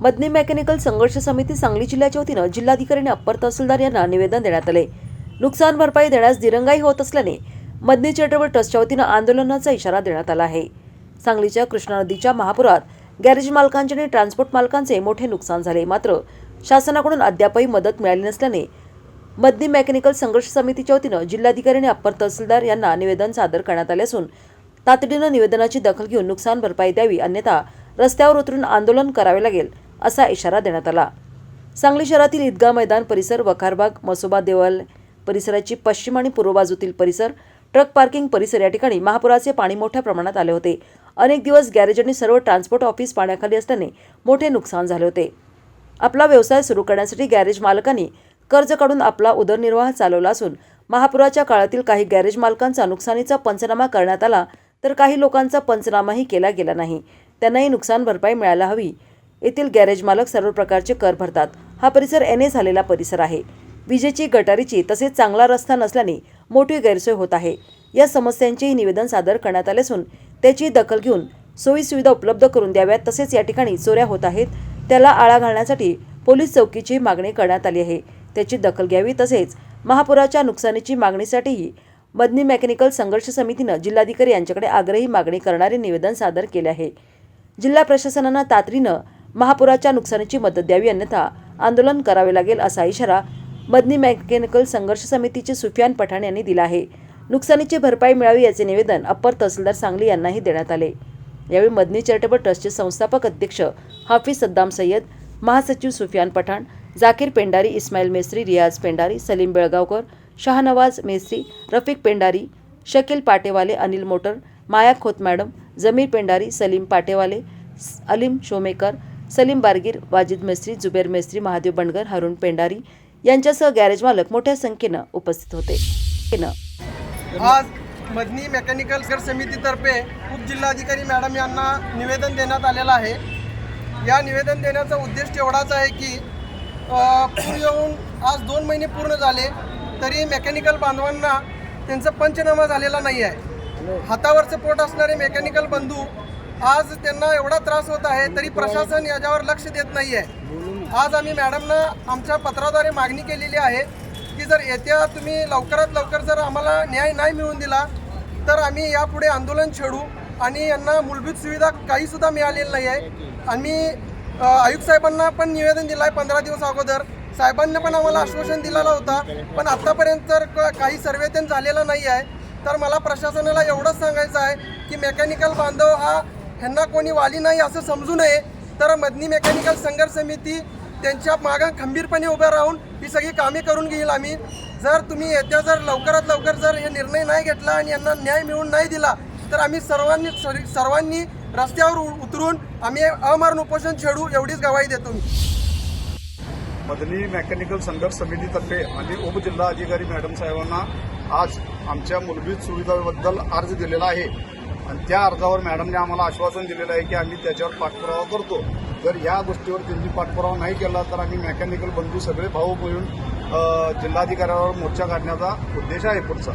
Madane mechanical संघर्ष समिती सांगली जिल्ह्याच्या वतीनं जिल्हाधिकारी आणि अप्पर तहसीलदार यांना निवेदन देण्यात आले. नुकसान भरपाई देण्यास दिरंगाई होत असल्याने मदनी चॅरिटेबल ट्रस्टच्या वतीनं आंदोलनाचा इशारा देण्यात आला आहे. सांगलीच्या कृष्णा नदीच्या महापुरात गॅरेज मालकांचे आणि ट्रान्सपोर्ट मालकांचे मोठे नुकसान झाले. मात्र शासनाकडून अद्यापही मदत मिळाली नसल्याने मदनी मेकॅनिकल संघर्ष समितीच्या वतीनं जिल्हाधिकारी आणि अप्पर तहसीलदार यांना निवेदन सादर करण्यात आले असून तातडीनं निवेदनाची दखल घेऊन नुकसान भरपाई द्यावी अन्यथा रस्त्यावर उतरून आंदोलन करावे लागेल असा इशारा देण्यात आला. सांगली शहरातील ईदगा मैदान परिसर वखारबाग मसोबा देवाल परिसराची पश्चिम आणि पूर्व बाजूतील परिसर ट्रक पार्किंग परिसर या ठिकाणी महापुराचे पाणी मोठ्या प्रमाणात आले होते. अनेक दिवस गॅरेज आणि सर्व ट्रान्सपोर्ट ऑफिस पाण्याखाली असल्याने मोठे नुकसान झाले होते. आपला व्यवसाय सुरू करण्यासाठी गॅरेज मालकांनी कर्ज काढून आपला उदरनिर्वाह चालवला असून महापुराच्या काळातील काही गॅरेज मालकांचा नुकसानीचा पंचनामा करण्यात आला तर काही लोकांचा पंचनामाही केला गेला नाही. त्यांनाही नुकसान भरपाई मिळायला हवी. येथील गॅरेज मालक सर्व प्रकारचे कर भरतात. हा परिसर एन ए झालेला परिसर आहे. विजेची गटारीची तसेच चांगला रस्ता नसल्याने मोठी गैरसोय होत आहे. या समस्यांचेही निवेदन सादर करण्यात आले असून त्याची दखल घेऊन सोयीसुविधा उपलब्ध करून द्याव्यात तसेच या ठिकाणी चोऱ्या होत आहेत. त्याला आळा घालण्यासाठी पोलीस चौकीची मागणी करण्यात आली आहे. त्याची दखल घ्यावी तसेच महापुराच्या नुकसानीची मागणीसाठीही मदनी मेकॅनिकल संघर्ष समितीनं जिल्हाधिकारी यांच्याकडे आग्रही मागणी करणारे निवेदन सादर केले आहे. जिल्हा प्रशासनानं तातडीनं महापुराच्या नुकसानीची मदत द्यावी अन्यथा आंदोलन करावे लागेल असा इशारा मदनी मेकॅनिकल संघर्ष समितीचे सुफियान पठाण यांनी दिला आहे. नुकसानीची भरपाई मिळावी याचे निवेदन अप्पर तहसीलदार सांगली यांनाही देण्यात आले. यावेळी मदनी चॅरिटेबल ट्रस्टचे संस्थापक अध्यक्ष हाफिज सद्दाम सय्यद महासचिव सुफियान पठाण जाकीर पेंडारी इस्माईल मेस्त्री रियाज पेंडारी सलीम बेळगावकर शाहनवाज मेस्त्री रफिक पेंडारी शकील पाटेवाले अनिल मोटर माया खोत मॅडम जमीर पेंडारी सलीम पाटेवाले स- अलीम शोमेकर सलीम बारगीर वाजिद मेस्त्री जुबेर मेस्त्री महादेव बंडगर हरुण पेंडारी यांच्यासह गॅरेज मालक मोठ्या संख्येनं उपस्थित होते. आज मदनी मेकॅनिकल कर समितीतर्फे उपजिल्हाधिकारी मॅडम यांना निवेदन देण्यात आलेलं आहे. या निवेदन देण्याचा उद्देश एवढाच आहे की पूर येऊन आज दोन महिने पूर्ण झाले तरी मेकॅनिकल बांधवांना त्यांचा पंचनामा झालेला नाही आहे. हातावरचं पोट असणारे मेकॅनिकल बंधू आज त्यांना एवढा त्रास होत आहे तरी प्रशासन याच्यावर लक्ष देत नाही आहे आज आम्ही मॅडमना आमच्या पत्राद्वारे मागणी केलेली आहे की जर येत्या तुम्ही लवकरात लवकर जर आम्हाला न्याय नाही मिळवून दिला तर आम्ही यापुढे आंदोलन छेडू आणि यांना मूलभूत सुविधा काहीसुद्धा मिळालेली नाही आहे आम्ही आयुक्त साहेबांना पण निवेदन दिलं आहे पंधरा दिवस अगोदर. साहेबांनी पण आम्हाला आश्वासन दिलेलं होता पण आत्तापर्यंत तर क- काही सर्वेतन झालेला नाही आहे तर मला प्रशासनाला एवढंच सांगायचं आहे की मेकॅनिकल बांधव हा ह्यांना कोणी वाली नाही असं समजू नये. तर मदनी मेकॅनिकल संघर्ष समिती त्यांच्या मागं खंबीरपणे उभं राहून ही सगळी कामे करून घेईल आम्ही. जर तुम्ही येत्या जर लवकरात लवकर जर हे निर्णय नाही घेतला आणि यांना न्याय मिळवून नाही दिला तर आम्ही सर्वांनी सर्वांनी रस्त्यावर उ- उतरून आम्ही अमरण उपोषण छेडू एवढीच गवाही देतो मी. मदनी मेकॅनिकल संघर्ष समितीतर्फे आणि उपजिल्हा अधिकारी मॅडम साहेबांना आज आमच्या मूलभूत सुविधांबद्दल अर्ज दिलेला आहे. आणि त्या अर्जावर मॅडमने आम्हाला आश्वासन दिलेलं आहे की आम्ही त्याच्यावर पाठपुरावा करतो. जर या गोष्टीवर त्यांनी पाठपुरावा नाही केला तर आम्ही मेकॅनिकल बंधू सगळे भाऊ मिळून जिल्हाधिकाऱ्यावर मोर्चा काढण्याचा उद्देश आहे पुढचा.